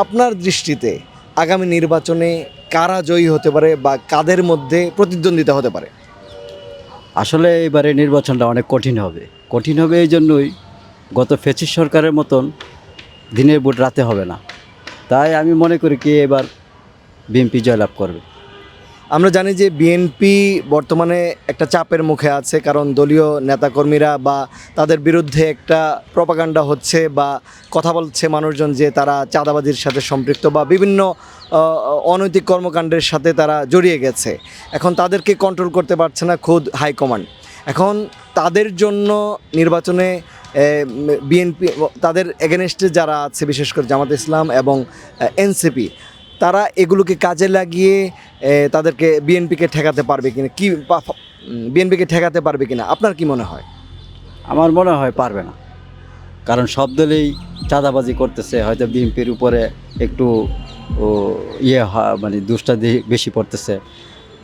আপনার দৃষ্টিতে আগামী নির্বাচনে কারা জয়ী হতে পারে বা কাদের মধ্যে প্রতিদ্বন্দ্বিতা হতে পারে? আসলে এবারে নির্বাচনটা অনেক কঠিন হবে। কঠিন হবে এই জন্যই গত ফেসিস সরকারের মতন দিনের ভোট রাতে হবে না। তাই আমি মনে করি কি এবার বিএনপি জয়লাভ করবে। আমরা জানি যে বিএনপি বর্তমানে একটা চাপের মুখে আছে, কারণ দলীয় নেতাকর্মীরা বা তাদের বিরুদ্ধে একটা প্রপাগান্ডা হচ্ছে বা কথা বলছে মানুষজন যে তারা চাঁদাবাজির সাথে সম্পৃক্ত বা বিভিন্ন অনৈতিক কর্মকাণ্ডের সাথে তারা জড়িয়ে গেছে। এখন তাদেরকে কন্ট্রোল করতে পারছে না খোদ হাইকমান্ড এখন তাদের জন্য নির্বাচনে বিএনপি তাদের এগেনস্টে যারা আছে, বিশেষ করে জামাত ইসলাম এবং এনসিপি তারা এগুলোকে কাজে লাগিয়ে তাদেরকে বিএনপিকে ঠেকাতে পারবে কিনা কি বিএনপিকে ঠেকাতে পারবে কিনা আপনার কি মনে হয়? আমার মনে হয় পারবে না। কারণ সব দলেই চাঁদাবাজি করতেছে হয়তো বিএনপির উপরে একটু ও, ইয়ে মানে দুষ্টা বেশি পড়তেছে।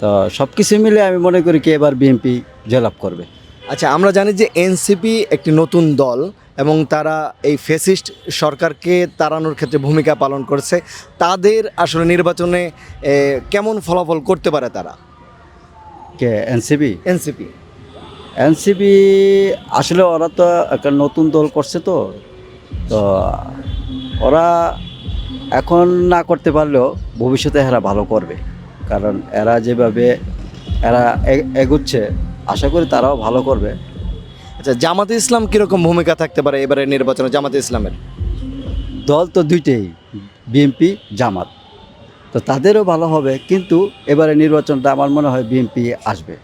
তো সব কিছু মিলে আমি মনে করি কি এবার বিএনপি জয়লাভ করবে। আচ্ছা আমরা জানি যে এনসিপি একটি নতুন দল এবং তারা এই ফেসিস্ট সরকারকে তাড়ানোর ক্ষেত্রে ভূমিকা পালন করছে। তাদের আসলে নির্বাচনে কেমন ফলাফল করতে পারে তারা? কে এনসিবি এনসিপি। এনসিপি আসলে ওরা তো একটা নতুন দল করছে তো। তো ওরা এখন না করতে পারলেও ভবিষ্যতে এরা ভালো করবে। কারণ এরা যেভাবে এরা এগুচ্ছে আশা করি তারাও ভালো করবে। আচ্ছা জামাতে ইসলাম কীরকম ভূমিকা থাকতে পারে এবারে নির্বাচনে জামাতে ইসলামের? দল তো দুইটাই, বিএনপি, জামাত। তো তাদেরও ভালো হবে, কিন্তু এবারে নির্বাচনটা আমার মনে হয় বিএনপি আসবে।